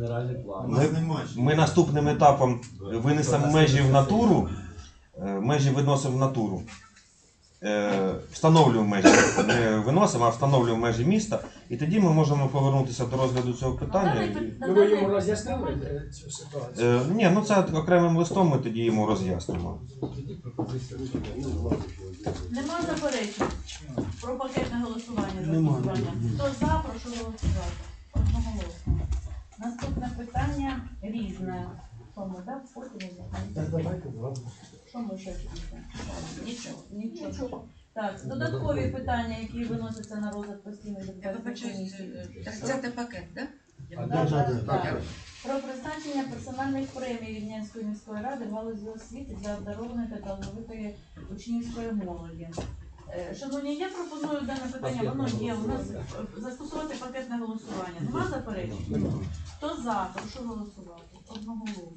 генеральний план. ще. Ми наступним етапом винесемо межі в натуру, е, межі виносимо в натуру. Е, Встановлюємо межі, не виносимо, а встановлюємо межі міста, і тоді ми можемо повернутися до розгляду цього питання. і- Ну, ви йому роз'яснили е, цю ситуацію? Е, Ні, ну це окремим листом ми тоді йому роз'яснимо. Нема заперечень про пакетне голосування за Нема. голосування. Хто за, прошу голосувати. Одноголосно. Наступне питання різне. Що ми, так? Потім я знаю. Що ми ще різне? Нічого, нічого. Так, додаткові питання, які виносяться на розгляд постійної Я депутатської вибачаюсь, комісії. так це пакет, так? Так, так, так. Про призначення персональних премій Рівнянської міської ради в галузі освіти для обдарованої та талановитої учнівської молоді. Е, Шановні, я пропоную дане питання, воно є у нас застосувати пакетне голосування. Нема заперечень? Хто за, прошу голосувати. Одноголосно.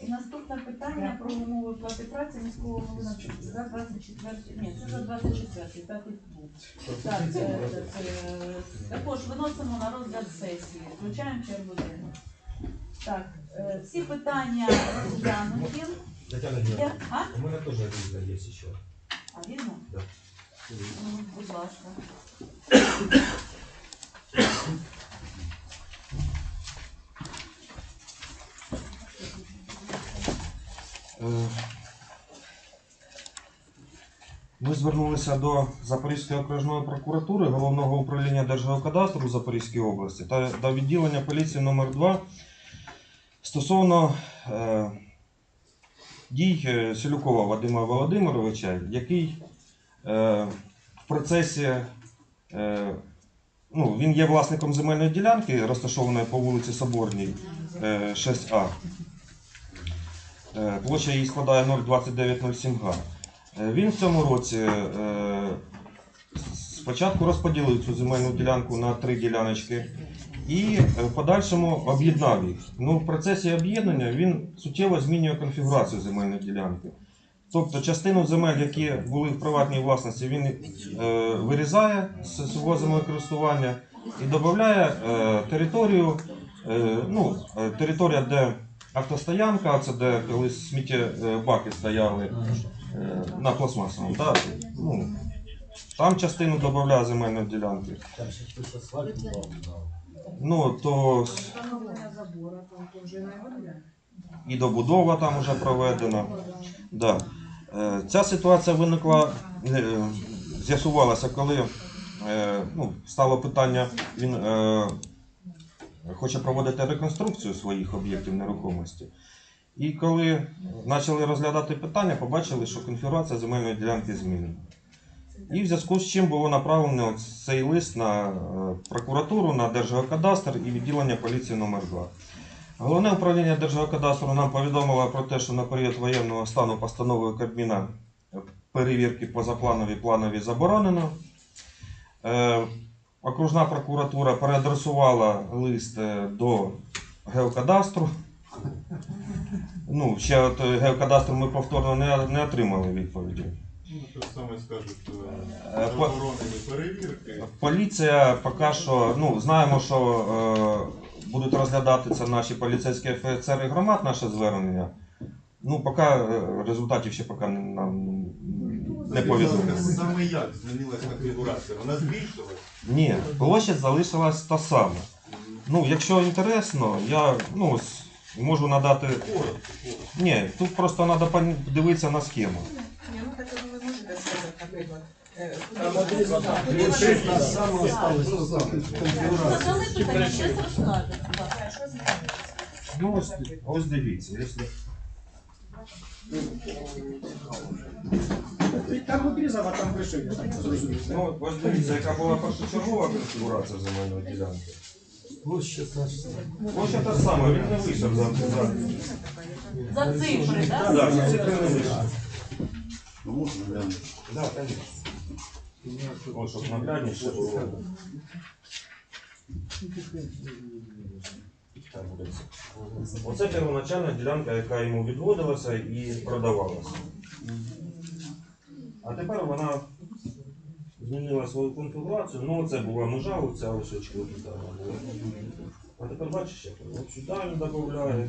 І наступне питання про умови плати праці міського голови за 24, ні, це за 24, п'ятий пункт. Так, це, це, це, також виносимо на розгляд сесії. Включаємо чергу денну. Так, е, всі питання розглянуті. Тетяна Я, а? у мене теж є ще. А вірно? Да. Будь ласка. Е, Ми звернулися до Запорізької окружної прокуратури Головного управління Держгеокадастру у Запорізькій області та до відділення поліції номер 2 стосовно е, дій е, Селюкова Вадима Володимировича, який в процесі е, ну, він є власником земельної ділянки, розташованої по вулиці Соборній е, 6А. Е, Площа її складає 02907 га. Е, Він в цьому році е, спочатку розподілив цю земельну ділянку на три діляночки і е, в подальшому об'єднав їх. Ну, в процесі об'єднання він суттєво змінює конфігурацію земельної ділянки. Тобто частину земель, які були в приватній власності, він е, вирізає з свого землекористування і додає е, територію, е, ну, е, територія, де автостоянка, це де колись сміттєбаки стояли е, на пластмасовому. Да? Ну, там частину додає земельної ділянки. Там ще хтось асфальт впав. Ну, то Встановлення забору, там вже не буде. І добудова там вже проведена. Да. Е, Ця ситуація виникла, е, з'ясувалася, коли е, ну, стало питання, він хоче проводити реконструкцію своїх об'єктів нерухомості. І коли почали розглядати питання, побачили, що конфігурація земельної ділянки змінена. І в зв'язку з чим було направлено цей лист на прокуратуру, на Держгеокадастр і відділення поліції номер 2 Головне управління Держгеокадастру нам повідомило про те, що на період воєнного стану постановою Кабміна перевірки позапланові планові заборонено. Е, окружна прокуратура переадресувала лист е, до геокадастру. Ну, ще от е, геокадастру ми повторно не, не отримали відповіді. Ну, саме скажуть, заборонені перевірки. Поліція поки що, ну знаємо, що будуть розглядати це наші поліцейські офіцери громад, наше звернення. Ну, поки е, результатів ще поки не- нам не повідомили. Саме як змінилась конфігурація? Вона збільшилась? Ні, площа залишилась та сама. Ну, якщо інтересно, я ну, можу надати. Ні, тут просто треба подивитися на схему. Ні, ну так ви можете сказати, наприклад. Так. Задали питання, щось розкажете. Так. Так? Ну, ось, ось дивіться, якщо. Там обрізав, а там вище, я так зрозумів. Ну, ось дивіться, яка була першочергова конфігурація земельної ділянки. Площа та ж сама. Площа та сама, він не вийшов за, за, За цифри, так? да, за цифри не вийшов. Ну, можна глянути. Да, конечно. Ось, щоб наглядніше було. Оце первоначальна ділянка, яка йому відводилася і продавалася. А тепер вона змінила свою конфігурацію. Ну, це була межа, оця тут була. А тепер бачиш, як він? От сюди він додає.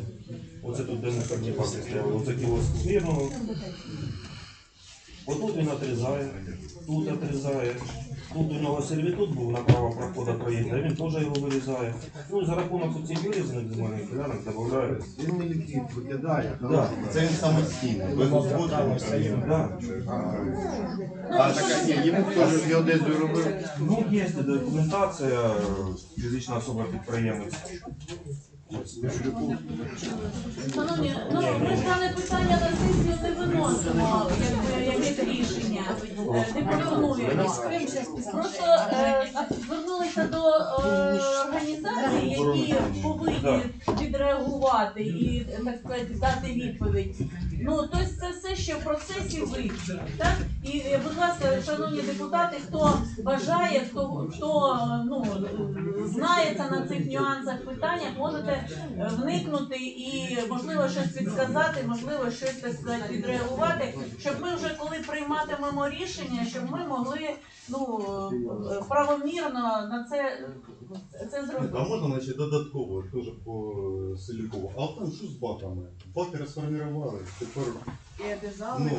Оце тут де не стояли, оце кіло смірного. Отут він отрізає, тут отрізає. Тут у нього сервітут був направо проходу проїзду, він теж його вирізає. Ну і за рахунок цих вирізаних земельних ділянок додає. Він не ліквід викидає, Да. це він самостійно, без узгодження. Да. А така, ні, йому теж геодезію робив. Ну, є документація, фізична особа підприємець. Шановні, ну ми ж дане питання на сесію не виносимо, якби якесь рішення. Не пропонуємо. Просто е, звернулися до е, організацій, які повинні відреагувати і так сказати дати відповідь. Ну тобто це все ще в процесі вивчення. Так і е, будь ласка, шановні депутати, хто бажає, хто хто ну знається на цих нюансах питання, можете е, вникнути і можливо щось підказати, можливо, щось так сказати відреагувати, щоб ми вже коли прийматимемо рішення, щоб ми могли ну е, правомірно на це, це зробити. А можна, значить, додатково, теж по Селікову. А там що з баками? Баки розформували, тепер, І обязали ну,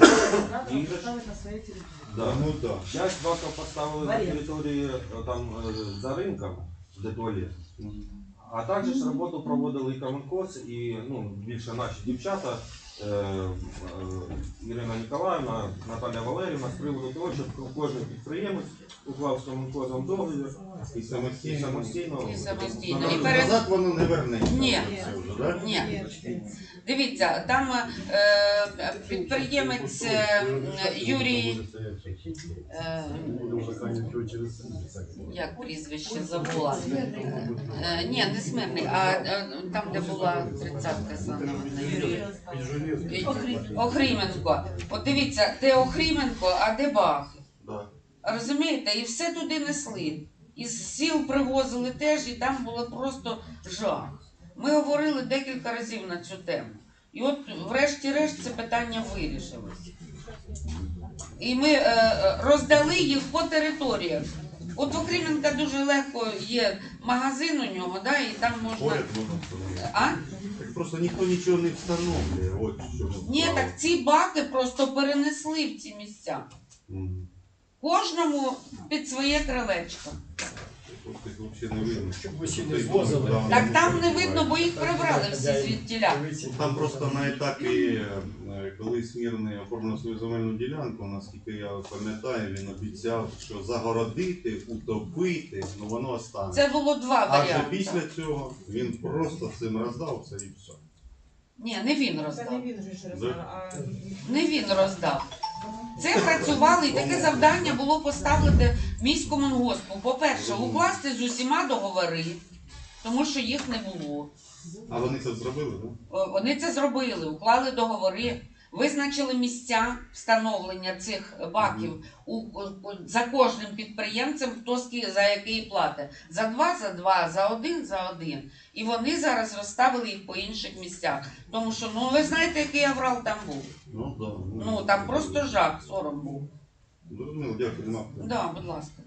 І- на своїй території. Да. ну да. Часть баків поставили на території е, там е, за ринком, де туалет. А також роботу проводили і Каменкос, і ну, більше наші дівчата, Ірина Ніколаївна, Наталя Валерівна, з приводу того, щоб кожен підприємець уклав з Каменкозом договір І і самостійно. самостійно. І самостійно. І перед... Назад воно не вернеться. Ні. Це вже, да? Ні. Дивіться, там е, підприємець е, Юрій, е, як прізвище забула. Е, ні, не смирний, а е, там, де була тридцятка саме Юрій. Охріменко. От дивіться, де Охріменко, а де Бахи. Да. Розумієте, і все туди несли. Із сіл привозили теж, і там було просто жах. Ми говорили декілька разів на цю тему. І от, врешті-решт, це питання вирішилось. І ми е, е, роздали їх по територіях. От Окріменка дуже легко є магазин у нього, да, і там можна. А? Просто ніхто нічого не встановлює. От що ми Ні, справа. так ці баки просто перенесли в ці місця. Мгм. Кожному під своє крилечко. Просто не видно. Щоб ще не звозили. Так там не видно, бо їх прибрали всі звідтіля. Там просто на етапі, е, коли Смірний оформив свою земельну ділянку, наскільки я пам'ятаю, він обіцяв, що загородити, утопити, ну воно останеться. Це було два А вже варіанти. після цього він просто цим роздався і все. Ні, не він Це не роздав. він же ж роздав, а Не він роздав. Це працювали, і таке завдання було поставити міському госпу. По-перше, укласти з усіма договори, тому що їх не було. А вони це зробили, так? О, Вони це зробили, уклали договори, визначили місця встановлення цих баків у, у- за кожним підприємцем, хто за який платить. За два, за два, за один, за один. І вони зараз розставили їх по інших місцях. Тому що, ну ви знаєте, який аврал там був. Ну так. Ну там просто жах, сором був. Зрозуміло, дякую, нема. Да, будь ласка.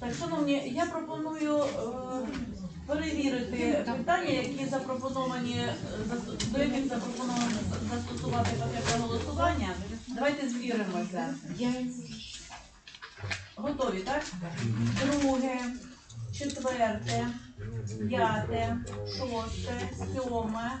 Так, шановні, я пропоную е, перевірити питання, які запропоновані е, до яких запропоновано застосувати пакет голосування. Давайте звіримося. Готові, так? Друге, четверте, п'яте, шосте, сьоме,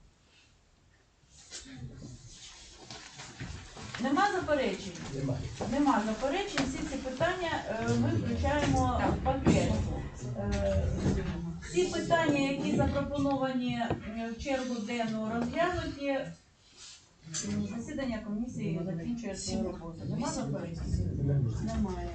Нема заперечень? Немає. Нема заперечень. Всі ці питання е, ми включаємо в пакет. Е, Всі питання, які запропоновані е, в чергу денну розглянуті, засідання комісії закінчує свою роботу. Нема заперечень? Немає.